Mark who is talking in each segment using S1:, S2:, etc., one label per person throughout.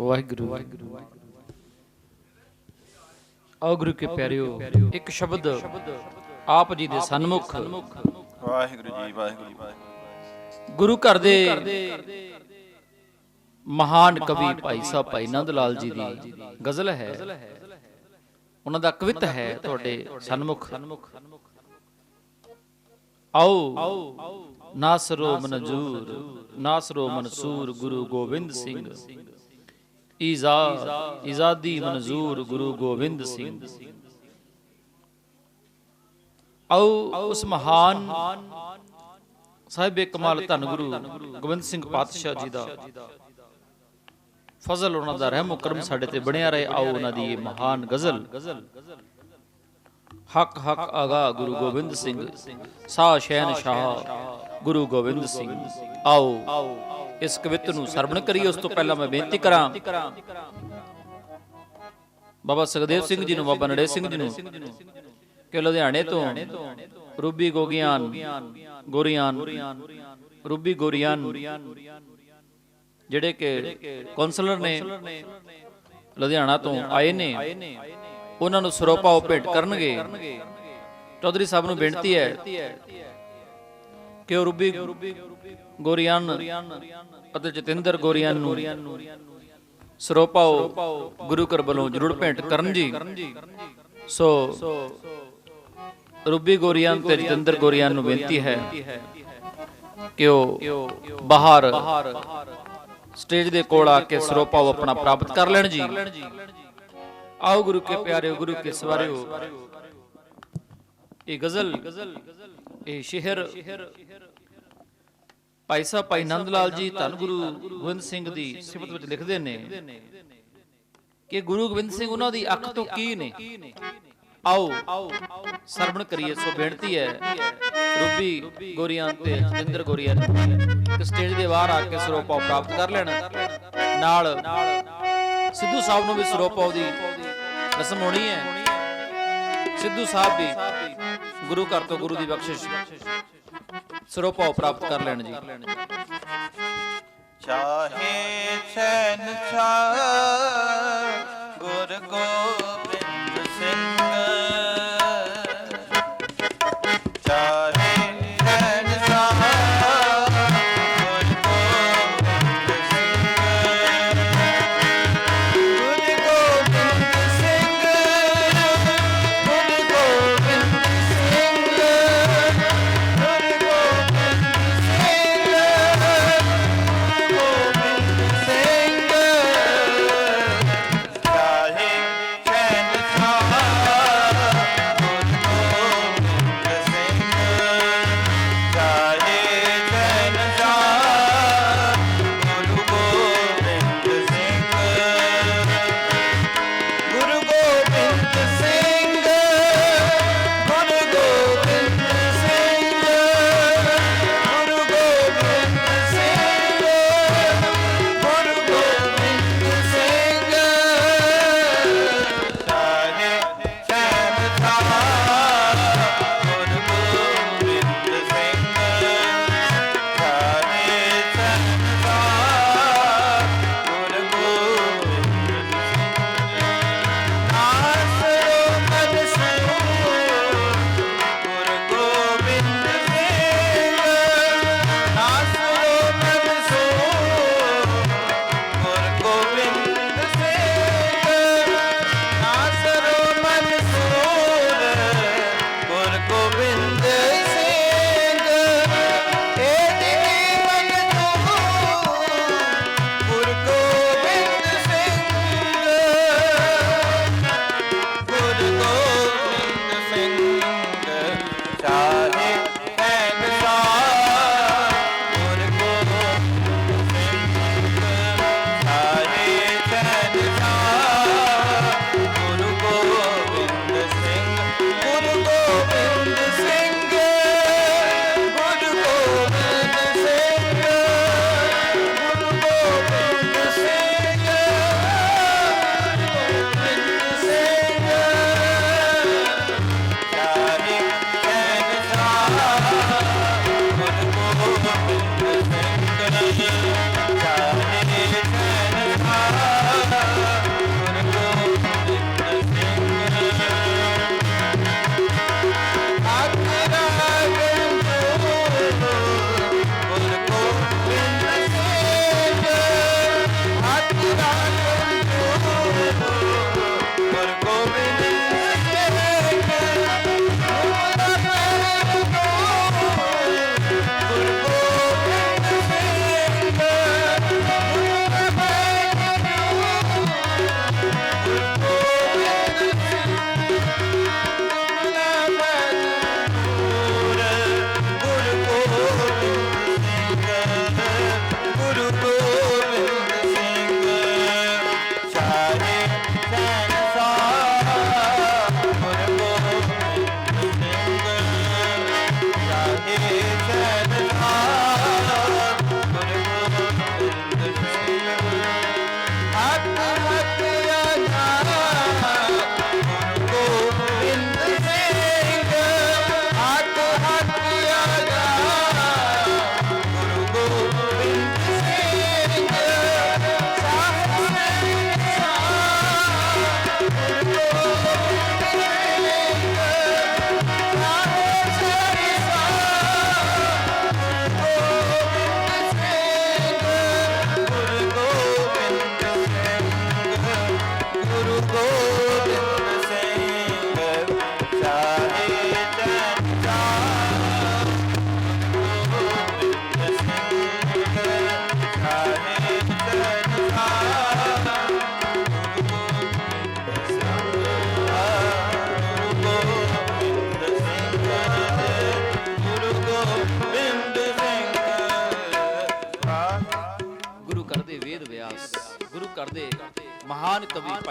S1: ਵਾਹਿਗੁਰੂ। ਆਓ ਗੁਰੂ ਕੇ ਪਿਆਰਿਓ ਇੱਕ ਸ਼ਬਦ ਆਪ ਜੀ ਦੇ ਸਨਮੁਖ।
S2: ਵਾਹਿਗੁਰੂ ਜੀ ਵਾਹਿਗੁਰੂ ਜੀ ਵਾਹਿਗੁਰੂ।
S1: ਗੁਰੂ ਘਰ ਦੇ ਮਹਾਨ ਕਵੀ ਭਾਈ ਸਾਹਿਬ ਭਾਈ ਨੰਦ ਲਾਲ ਜੀ ਦੀ ਗਜ਼ਲ ਹੈ। ਉਹਨਾਂ ਦਾ ਕਵਿਤ ਹੈ ਤੁਹਾਡੇ ਸਨਮੁਖ। ਆਓ ਨਾਸਰੋ ਮਨਜੂਰ। ਨਾਸਰੋ ਮਨਸੂਰ ਗੁਰੂ ਗੋਬਿੰਦ ਸਿੰਘ। ਈਜ਼ਾ ਇਜ਼ਾਦੀ ਮਨਜ਼ੂਰ ਗੁਰੂ ਗੋਬਿੰਦ ਸਿੰਘ। ਆਓ ਉਸ ਮਹਾਨ ਸਾਹਿਬੇ ਕਮਾਲ ਧੰਨ ਗੁਰੂ ਗੋਬਿੰਦ ਸਿੰਘ ਪਾਤਸ਼ਾਹ ਜੀ ਦਾ ਫਜ਼ਲ ਉਹਨਾਂ ਦਾ ਰਹਿਮ ਕਰਮ ਸਾਡੇ ਤੇ ਬਣਿਆ ਰਹੇ। ਆਓ ਉਹਨਾਂ ਦੀ ਇਹ ਮਹਾਨ ਗਜ਼ਲ। ਹਕ ਹਕ ਆਗਾ ਗੁਰੂ ਗੋਬਿੰਦ ਸਿੰਘ, ਸ਼ਾਹ ਸ਼ਹਿਨ ਸ਼ਾਹ ਗੁਰੂ ਗੋਬਿੰਦ ਸਿੰਘ। ਆਓ। ਇਸ ਕਵਿਤ ਨੂੰ ਸਰਵਣ ਕਰੀਏ ਉਸ ਤੋਂ ਪਹਿਲਾਂ ਮੈਂ ਬੇਨਤੀ ਕਰਾਂ। ਬਾਬਾ ਸੁਖਦੇਵ ਸਿੰਘ ਜੀ ਨੂੰ, ਬਾਬਾ ਨੜੇ ਸਿੰਘ ਜੀ ਨੂੰ ਕਿ ਲੁਧਿਆਣੇ ਤੋਂ ਰੂਬੀ ਗੋਗਿਆਨ, ਗੋਰੀਆਨ, ਰੂਬੀ ਗੋਰੀਆਨ, ਜਿਹੜੇ ਕਿ ਕਾਉਂਸਲਰ ਨੇ ਲੁਧਿਆਣਾ ਤੋਂ ਆਏ ਨੇ, ਉਹਨਾਂ ਨੂੰ ਸਰੋਪਾ ਉਹ ਭੇਟ ਕਰਨਗੇ। ਚੌਧਰੀ ਸਾਹਿਬ ਨੂੰ ਬੇਨਤੀ ਹੈ ਕਿ ਉਹ ਰੂਬੀ ਗੋਰੀਆਨ, ਅਤੇ ਜਤਿੰਦਰ ਗੋਰੀਆਨ ਨੂੰ ਸਰੋਪਾ ਗੁਰੂ ਘਰ ਵੱਲੋਂ ਜ਼ਰੂਰ ਭੇਟ ਕਰਨ ਜੀ। ਸੋ, ਰੂਬੀ ਗੋਰੀਆਨ ਤੇ ਜਤਿੰਦਰ ਗੋਰੀਆਨ ਨੂੰ ਬੇਨਤੀ ਹੈ ਕਿ ਉਹ ਬਾਹਰ ਸਟੇਜ ਦੇ ਕੋਲ ਆ ਕੇ ਸਰੋਪਾਓ ਆਪਣਾ ਪ੍ਰਾਪਤ ਕਰ ਲੈਣ ਜੀ। ਆਓ ਗੁਰੂ ਕੇ ਪਿਆਰਿਓ, ਗੁਰੂ ਕੇ ਸਵਾਰਿਓ। ਇਹ ਗਜ਼ਲ, ਇਹ ਸ਼ਹਿਰ ਭਾਈ ਸਾਹਿਬ ਭਾਈ ਨੰਦ ਲਾਲ ਜੀ ਧੰਨ ਗੁਰੂ ਗੋਬਿੰਦ ਸਿੰਘ ਦੀ ਸਿਫਤ ਵਿੱਚ ਲਿਖਦੇ ਨੇ ਕਿ ਗੁਰੂ ਗੋਬਿੰਦ ਸਿੰਘ ਉਹਨਾਂ ਦੀ ਅੱਖ ਤੋਂ ਕੀ ਨੇ? ਆਓ ਸਰਵਣ ਕਰੀਏ ਸੋ ਬੇਨਤੀ ਹੈ ਰੂਬੀ ਗੋਰੀਆਂ ਤੇ ਜਿੰਦਰ ਗੋਰੀਆਂ ਤੇ ਸਟੇਜ ਦੇ ਬਾਹਰ ਆ ਕੇ ਸਰੋਪਾ ਪ੍ਰਾਪਤ ਕਰ ਲੈਣ। ਨਾਲ ਸਿੱਧੂ ਸਾਹਿਬ ਨੂੰ ਵੀ ਸਰੋਪਾ ਦੀ ਰਸਮ ਹੋਣੀ ਹੈ। ਸਿੱਧੂ ਸਾਹਿਬ ਵੀ ਗੁਰੂ ਘਰ ਤੋਂ ਗੁਰੂ ਦੀ ਬਖਸ਼ਿਸ਼। ਸਰੋਪਾ ਪ੍ਰਾਪਤ ਕਰ ਲੈਣ ਜੀ।
S2: ਚਾਹੇ ਸੈਨ ਛਾ ਗੁਰ ਗੋਬਿੰਦ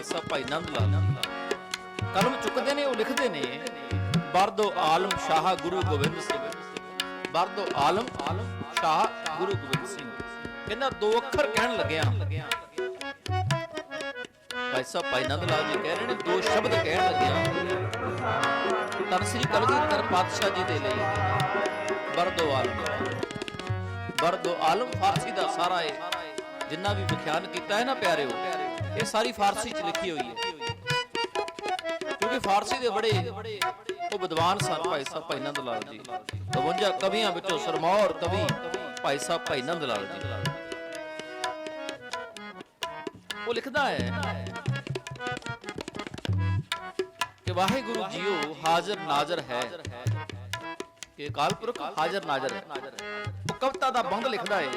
S1: ਭਾਈ ਸਾਹਿਬ ਭਾਈ ਨੰਦ ਲਾਲ। ਕਲਮ ਚੁੱਕਦੇ ਨੇ, ਉਹ ਲਿਖਦੇ ਨੇ। ਬਰਦੋ ਆਲਮ ਸ਼ਾਹ ਗੁਰੂ ਗੋਬਿੰਦ ਸਿੰਘ। ਬਰਦੋ ਆਲਮ ਸ਼ਾਹ ਗੁਰੂ ਗੋਬਿੰਦ ਸਿੰਘ। ਕਹਿੰਦਾ ਦੋ ਅੱਖਰ ਕਹਿਣ ਲੱਗਿਆ। ਭਾਈ ਸਾਹਿਬ ਭਾਈ ਨੰਦ ਲਾਲ ਜੀ ਕਹਿ ਰਹੇ ਨੇ, ਦੋ ਸ਼ਬਦ ਕਹਿਣ ਲੱਗਿਆ। ਤਨ ਸ੍ਰੀ ਕਲਗੀਧਰ ਪਾਤਸ਼ਾਹ ਜੀ ਦੇ ਲਈ। ਬਰਦੋ ਆਲਮ। ਬਰਦੋ ਆਲਮ ਫਾਰਸੀ ਦਾ ਸਾਰਾ ਹੈ ਜਿੰਨਾ ਵੀ ਵਿਖਿਆਨ ਕੀਤਾ ਹੈ ਨਾ ਪਿਆਰਿਓ। ਇਹ ਸਾਰੀ ਫਾਰਸੀ ਚ ਲਿਖੀ ਹੋਈ ਹੈ। ਕਿਉਂਕਿ ਫਾਰਸੀ ਦੇ ਬੜੇ ਉਹ ਵਿਦਵਾਨ ਸਨ ਭਾਈ ਸਾਹਿਬ ਭਾਈ ਨੰਦ ਲਾਲ ਜੀ। 52 ਕਵੀਆਂ ਵਿੱਚੋਂ ਸਰਮੌਰ ਕਵੀ ਭਾਈ ਸਾਹਿਬ ਭਾਈ ਨੰਦ ਲਾਲ ਜੀ। ਉਹ ਲਿਖਦਾ ਹੈ ਕਿ ਵਾਹਿਗੁਰੂ ਜੀਓ ਹਾਜ਼ਰ ਨਾਜ਼ਰ ਹੈ। ਕਿ ਅਕਾਲ ਪੁਰਖ ਹਾਜ਼ਰ ਨਾਜ਼ਰ ਹੈ। ਉਹ ਕਵਿਤਾ ਦਾ ਬੰਦ ਲਿਖਦਾ ਹੈ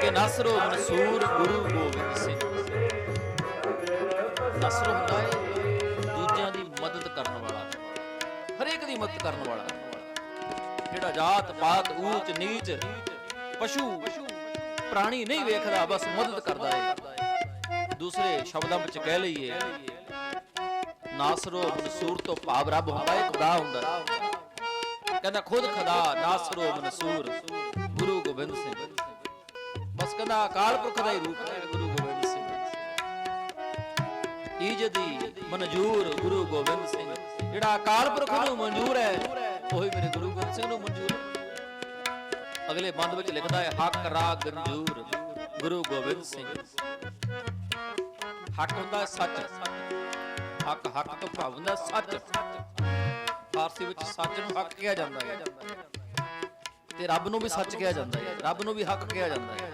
S1: ਕਿ ਨਸਰੋ ਮਨਸੂਰ ਗੁਰੂ ਗੋਬਿੰਦ ਸਿੰਘ। ਨਸਰ ਹੁੰਦਾ ਹੈ ਦੂਜਿਆਂ ਦੀ ਮਦਦ ਕਰਨ ਵਾਲਾ, ਹਰੇਕ ਦੀ ਮਦਦ ਕਰਨ ਵਾਲਾ। ਜਿਹੜਾ ਜਾਤ, ਪਾਤ, ਊਚ, ਨੀਚ, ਪਸ਼ੂ, ਪ੍ਰਾਣੀ ਨਹੀਂ ਵੇਖਦਾ, ਬਸ ਮਦਦ ਕਰਦਾ ਹੈ। ਦੂਸਰੇ ਸ਼ਬਦਾਂ ਵਿੱਚ ਕਹਿ ਲਈਏ, ਨਾਸਰੋ ਮਨਸੂਰ ਤੋਂ ਭਾਵ ਰੱਬ ਹੁੰਦਾ ਹੈ, ਖੁਦਾ ਹੁੰਦਾ ਹੈ। ਕਹਿੰਦਾ, ਖੁਦ ਖੁਦਾ, ਨਾਸਰੋ, ਮਨਸੂਰ, ਗੁਰੂ ਗੋਬਿੰਦ ਸਿੰਘ। ਬਸ ਕਹਿੰਦਾ, ਅਕਾਲ ਪੁਰਖ ਦਾ ਹੀ ਰੂਪ ਹੈ, ਗੁਰੂ ਗੋਬਿੰਦ ਸਿੰਘ। ਈਜਦੀ ਮਨਜੂਰ, ਗੁਰੂ ਗੋਬਿੰਦ ਸਿੰਘ। ਜਿਹੜਾ ਅਕਾਲ ਪੁਰਖ ਨੂੰ ਮਨਜ਼ੂਰ ਹੈ, ਉਹੀ ਮੇਰੇ ਗੁਰੂ ਗੋਬਿੰਦ ਸਿੰਘ ਨੂੰ ਮਨਜ਼ੂਰ ਹੈ। ਅਗਲੇ ਬੰਦ ਵਿੱਚ ਲਿਖਦਾ ਹੈ, ਹੱਕ, ਰਾਗ ਗੰਜੂਰ ਗੁਰੂ ਗੋਬਿੰਦ ਸਿੰਘ। ਹੱਕ ਹੁੰਦਾ ਸੱਚ। ਹੱਕ ਹੱਕ ਤੋਂ ਭਾਵ ਹੁੰਦਾ ਸੱਚ। ਫਾਰਸੀ ਵਿੱਚ ਸੱਚ ਨੂੰ ਹੱਕ ਕਿਹਾ ਜਾਂਦਾ ਹੈ। ਤੇ ਰੱਬ ਨੂੰ ਵੀ ਸੱਚ ਕਿਹਾ ਜਾਂਦਾ ਹੈ। ਰੱਬ ਨੂੰ ਵੀ ਹੱਕ ਕਿਹਾ ਜਾਂਦਾ ਹੈ।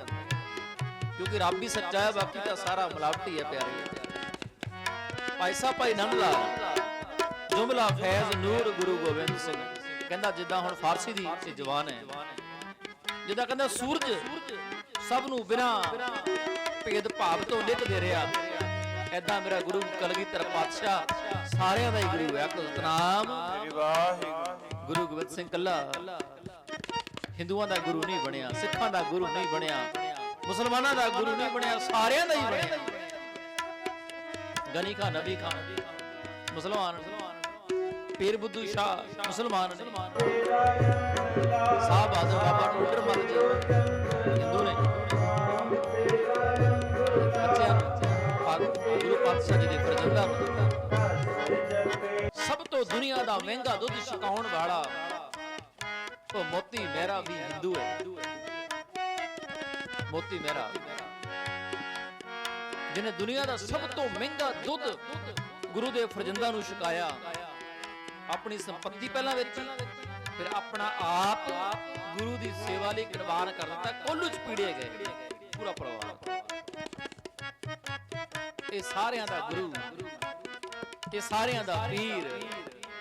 S1: ਕਿਉਂਕਿ ਰੱਬ ਹੀ ਸੱਚਾ ਹੈ, ਬਾਕੀ ਤਾਂ ਸਾਰਾ ਮਿਲਾਵਟੀ ਹੈ ਪਿਆਰੇ। ਭਾਈ ਸਾਹਿਬ, ਭਾਈ ਨੰਦ ਲਾਲ ਜੁਮਲਾ ਫੈਜ਼ ਨੂਰ ਗੁਰੂ ਗੋਬਿੰਦ ਸਿੰਘ। ਕਹਿੰਦਾ ਜਿੱਦਾਂ ਹੁਣ ਫਾਰਸੀ ਦੀ ਇਹ ਜਵਾਨ ਹੈ, ਜਿੱਦਾਂ ਕਹਿੰਦਾ ਸੂਰਜ ਸਭ ਨੂੰ ਬਿਨਾ ਭੇਦ ਭਾਵ ਤੋਂ ਨਿਤ ਦੇ ਰਿਹਾ। ਐਦਾਂ ਮੇਰਾ ਗੁਰੂ ਕਲਗੀਧਰ ਪਾਤਸ਼ਾਹ ਸਾਰਿਆਂ ਦਾ ਹੀ ਗੁਰੂ ਹੈ। ਸਤਨਾਮ
S2: ਵਾਹਿਗੁਰੂ।
S1: ਗੁਰੂ ਗੋਬਿੰਦ ਸਿੰਘ ਕੱਲਾ। ਹਿੰਦੂਆਂ ਦਾ ਗੁਰੂ ਨਹੀਂ ਬਣਿਆ ਸਿੱਖਾਂ ਦਾ ਗੁਰੂ ਨਹੀਂ ਬਣਿਆ ਮੁਸਲਮਾਨਾਂ ਦਾ ਗੁਰੂ ਨਹੀਂ ਬਣਿਆ ਸਾਰਿਆਂ ਦਾ ਹੀ ਬਣਿਆ। ਗਨੀ ਖਾਨ ਨਬੀ ਖਾਨ ਮੁਸਲਮਾਨ ਪੀਰ ਬੁੱਧੂ ਸ਼ਾਹ ਮੁਸਲਮਾਨ। ਨੇ ਸਾਹਿਬ ਆਜ਼ਮ ਬਾਬਾ ਟੁੱਟਰ ਮਲ ਜੀ ਹਿੰਦੂ ਨੇ। ਗੁਰੂ ਪਾਤਸ਼ਾਹ ਨੂੰ ਸਭ ਤੋਂ ਦੁਨੀਆ ਦਾ ਮਹਿੰਗਾ ਦੁੱਧ ਛਕਾਉਣ ਵਾਲਾ ਉਹ ਮੋਤੀ ਮਹਿਰਾ ਵੀ ਹਿੰਦੂ ਹੈ। ਮੋਤੀ ਮਹਿਰਾ। ਜਿਹਨੇ ਦੁਨੀਆ ਦਾ ਸਭ ਤੋਂ ਮਹਿੰਗਾ ਦੁੱਧ ਗੁਰੂ ਦੇ ਫਰਜ਼ੰਦਾਂ ਨੂੰ ਛਕਾਇਆ, ਆਪਣੀ ਸੰਪਤੀ ਪਹਿਲਾਂ ਵੇਚੀ, ਫਿਰ ਆਪਣਾ ਆਪ ਗੁਰੂ ਦੀ ਸੇਵਾ ਲਈ ਕੁਰਬਾਨ ਕਰ ਦਿੱਤਾ, ਕੋਲੂ ਚ ਪੀੜੇ ਗਏ, ਪੂਰਾ ਪਰਿਵਾਰ। ਇਹ ਸਾਰਿਆਂ ਦਾ ਗੁਰੂ। ਇਹ ਸਾਰਿਆਂ ਦਾ ਪੀਰ।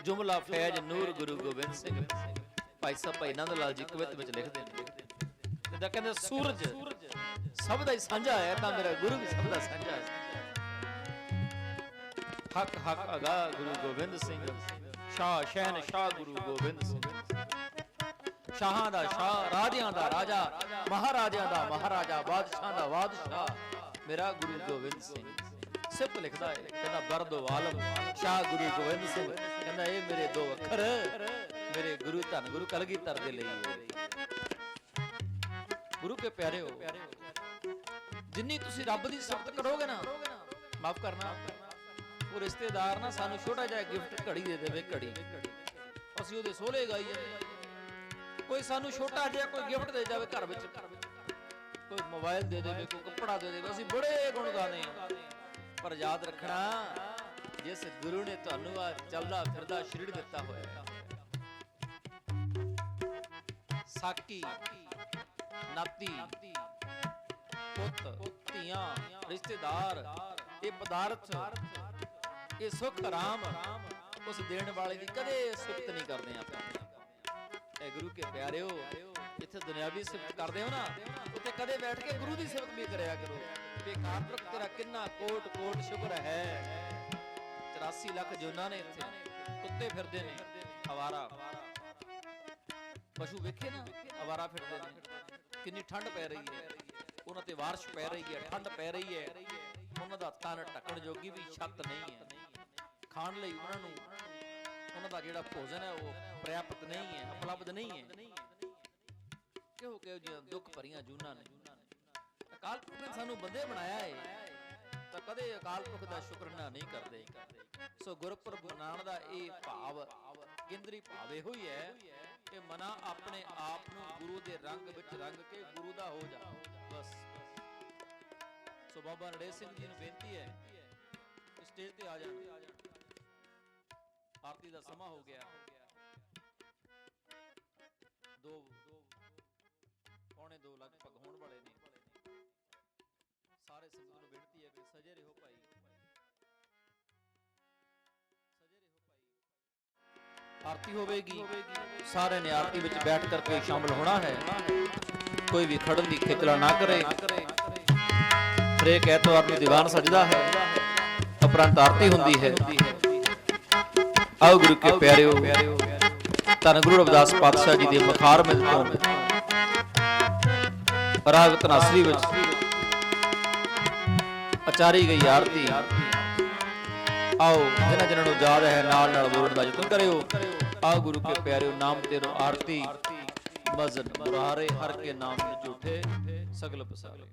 S1: ਜੁਮਲਾ ਫੈਜ਼ ਨੂਰ ਗੁਰੂ ਗੋਬਿੰਦ ਸਿੰਘ। ਭਾਈ ਸਾਹਿਬ, ਭਾਈ ਨੰਦ ਲਾਲ ਜੀ ਕਵਿਤ ਵਿੱਚ ਲਿਖਦੇ ਨੇ। ਜਿੱਦਾਂ ਕਹਿੰਦੇ ਸੂਰਜ ਸਭ ਦਾ ਹੀ ਸਾਂਝਾ ਹੈ, ਤਾਂ ਮੇਰਾ ਗੁਰੂ ਵੀ ਸਭ ਦਾ ਸਾਂਝਾ ਹੈ। ਹੱਕ ਹੱਕ ਅਗਾ ਗੁਰੂ ਗੋਬਿੰਦ ਸਿੰਘ। ਸ਼ਾਹ, ਸ਼ਹਿਨ ਸ਼ਾਹ ਗੁਰੂ ਗੋਬਿੰਦ ਸਿੰਘ। ਸ਼ਾਹਾਂ ਦਾ ਸ਼ਾਹ, ਰਾਜਿਆਂ ਦਾ ਰਾਜਾ, ਮਹਾਰਾਜਿਆਂ ਦਾ ਮਹਾਰਾਜਾ, ਬਾਦਸ਼ਾਹ ਦਾ ਬਾਦਸ਼ਾਹ। ਮੇਰਾ ਗੁਰੂ ਗੋਬਿੰਦ ਸਿੰਘ। ਸਿਰਫ ਲਿਖਦਾ ਹੈ, ਕਹਿੰਦਾ ਬਰਦੋ ਆਲਮ ਸ਼ਾਹ ਗੁਰੂ ਗੋਬਿੰਦ ਸਿੰਘ ਕਹਿੰਦਾ, ਇਹ ਮੇਰੇ ਦੋ ਅੱਖਰ, ਮੇਰੇ ਗੁਰੂ ਧੰਨ ਗੁਰੂ ਕਲਗੀਧਰ ਦੇ ਲਈ। ਗੁਰੂ ਕੇ ਪਿਆਰਿਓ, ਜਿੰਨੀ ਤੁਸੀਂ ਰੱਬ ਦੀ ਸਿਫਤ ਕਰੋਗੇ ਨਾ, ਮਾਫ ਕਰਨਾ, ਉਹ ਰਿਸ਼ਤੇਦਾਰ ਨਾ ਸਾਨੂੰ ਛੋਟਾ ਜਿਹਾ ਗਿਫਟ ਘੜੀ ਦੇ ਦੇਵੇ, ਘੜੀ। ਅਸੀਂ ਉਹਦੇ ਸੋਹਲੇ ਗਾਈ ਜਾਂਦੇ ਕੋਈ ਸਾਨੂੰ ਛੋਟਾ ਜਿਹਾ ਕੋਈ ਗਿਫਟ ਦੇ ਜਾਵੇ ਘਰ ਵਿੱਚ, ਕੋਈ ਮੋਬਾਈਲ ਦੇ ਦੇਵੇ, ਕੋਈ ਕੱਪੜਾ ਦੇ ਦੇਵੇ, ਅਸੀਂ ਬੜੇ ਗੁਣ ਗਾਉਂਦੇ ਆ ਪਰ ਯਾਦ ਰੱਖਣਾ, ਜਿਸ ਗੁਰੂ ਨੇ ਤੁਹਾਨੂੰ ਆ ਚੱਲਦਾ ਫਿਰਦਾ ਸ਼ਰੀਰ ਦਿੱਤਾ ਹੋਇਆ। ਹੈ ਸਾਕੀ ਨਾਤੀ, ਪੁੱਤ, ਧੀਆਂ, ਰਿਸ਼ਤੇਦਾਰ, ਇਹ ਪਦਾਰਥ, ਇਹ ਸੁਖ ਆਰਾਮ ਉਸ ਦੇਣ ਵਾਲੇ ਦੀ ਕਦੇ ਸਿਫਤ ਨਹੀਂ ਕਰਦੇ ਆਪਾਂ। ਇਹ ਗੁਰੂ ਕੇ ਪਿਆਰਿਓ ਜਿੱਥੇ ਦੁਨਿਆਵੀ ਸਿਫਤ ਕਰਦੇ ਹੋ ਨਾ, ਉੱਥੇ ਕਦੇ ਬੈਠ ਕੇ ਗੁਰੂ ਦੀ ਸਿਫਤ ਵੀ ਕਰਿਆ ਕਰੋ। ਬੇਕਾਰ ਤਰਕ ਤੇਰਾ ਕਿੰਨਾ ਕੋਟ ਕੋਟ ਸ਼ੁਕਰ ਹੈ। 84 ਲੱਖ ਜੋਨਾਂ ਨੇ ਇੱਥੇ ਕੁੱਤੇ ਫਿਰਦੇ ਨੇ ਹਵਾਰਾ ਪਸ਼ੂ ਵੇਖੇ ਨਾ ਅਵਾਰਾ ਫਿਰਦੇ ਨੇ। ਕਿੰਨੀ ਠੰਡ ਪੈ ਰਹੀ ਹੈ। ਉਹਨਾਂ ਤੇ ਬਾਰਿਸ਼ ਪੈ ਰਹੀ ਹੈ, ਠੰਡ ਪੈ ਰਹੀ ਹੈ। ਉਹਨਾਂ ਦਾ ਨਾਲ ਢੱਕਣ ਜੋਗੀ ਵੀ ਛੱਤ ਨਹੀਂ ਹੈ। ਖਾਣ ਲਈ ਉਹਨਾਂ ਨੂੰ ਉਹਨਾਂ ਦਾ ਜਿਹੜਾ ਭੋਜਨ ਹੈ, ਉਹ ਪ੍ਰਾਪਤ ਨਹੀਂ ਹੈ, ਉਪਲਬਧ ਨਹੀਂ ਹੈ। ਕਿਉਂ ਕਿਉਂ ਜੀ ਦੁੱਖ ਭਰੀਆਂ ਜੂਨਾਂ ਨੇ। ਅਕਾਲ ਪੁਰਖ ਨੇ ਸਾਨੂੰ ਬੰਦੇ ਬਣਾਇਆ ਹੈ ਤਾਂ ਕਦੇ ਅਕਾਲ ਪੁਰਖ ਦਾ ਸ਼ੁਕਰਨਾ ਨਹੀਂ ਕਰਦੇ। ਸੋ ਗੁਰਪੁਰਬ ਮਨਾਉਣ ਦਾ ਇਹ ਭਾਵ, ਕੇਂਦਰੀ ਭਾਵ ਇਹੋ ਹੀ ਹੈ ਕਿ ਮਨਾ ਆਪਣੇ ਆਪ ਨੂੰ ਗੁਰੂ ਦੇ ਰੰਗ ਵਿੱਚ ਰੰਗ ਕੇ ਗੁਰੂ ਦਾ ਹੋ ਜਾ। ਬਸ। ਸੋ ਬਾਬਾ ਨੜੇ ਸਿੰਘ ਜੀ ਨੂੰ ਬੇਨਤੀ ਹੈ ਸਟੇਜ ਤੇ ਆ ਜਾਣ। ਆਰਤੀ ਦਾ ਸਮਾਂ ਹੋ ਗਿਆ। ਦੋ, ਪੌਣੇ 2 ਲਗਭਗ ਹੋਣ ਵਾਲੇ ਨੇ। ਸਾਰੇ ਸੰਗਤ ਨੂੰ ਬੇਨਤੀ ਹੈ ਕਿ ਸਜੇ ਰਹੋ ਭਾਈ। ਸਜੇ ਰਹੋ ਭਾਈ। ਆਰਤੀ ਹੋਵੇਗੀ। ਸਾਰਿਆਂ ਨੇ ਆਰਤੀ ਵਿੱਚ ਬੈਠ ਕਰਕੇ ਸ਼ਾਮਲ ਹੋਣਾ ਹੈ। ਕੋਈ ਵੀ ਖੜਨ ਦੀ ਖੇਚਲਾ ਨਾ ਕਰੇ। ਹਰੇਕ ਐਤਵਾਰ ਨੂੰ ਦੀਵਾਨ ਸਜਦਾ ਹੈ। ਉਪਰੰਤ ਆਰਤੀ ਹੁੰਦੀ ਹੈ। ਆਓ ਗੁਰੂ ਕੇ ਪਿਆਰਿਓ। ਧੰਨ ਗੁਰੂ ਰਵਿਦਾਸ ਪਾਤਸ਼ਾਹ ਜੀ ਦੇ ਮਖਾਰਮਿਲ ਤੋਂ। ਰਾਗ ਤਨਾਸਰੀ ਵਿੱਚ। ਅਚਾਰੀ ਗਈ ਆਰਤੀ। ਆਓ, ਜਿਨ੍ਹਾਂ ਜਿਨ੍ਹਾਂ ਨੂੰ ਯਾਦ ਹੈ, ਨਾਲ ਨਾਲ ਬੋਲਣ ਦਾ ਯਤਨ ਕਰਿਓ। ਆਓ ਗੁਰੂ ਕੇ ਪਿਆਰਿਓ, ਨਾਮ ਤੇਰੋ ਆਰਤੀ। ਮਜ਼ਨ ਮੁਰਾਰੇ, ਹਰ ਕੇ ਨਾਮ ਵਿੱਚ ਝੂਠੇ, ਸਗਲ ਪਸਾਲੇ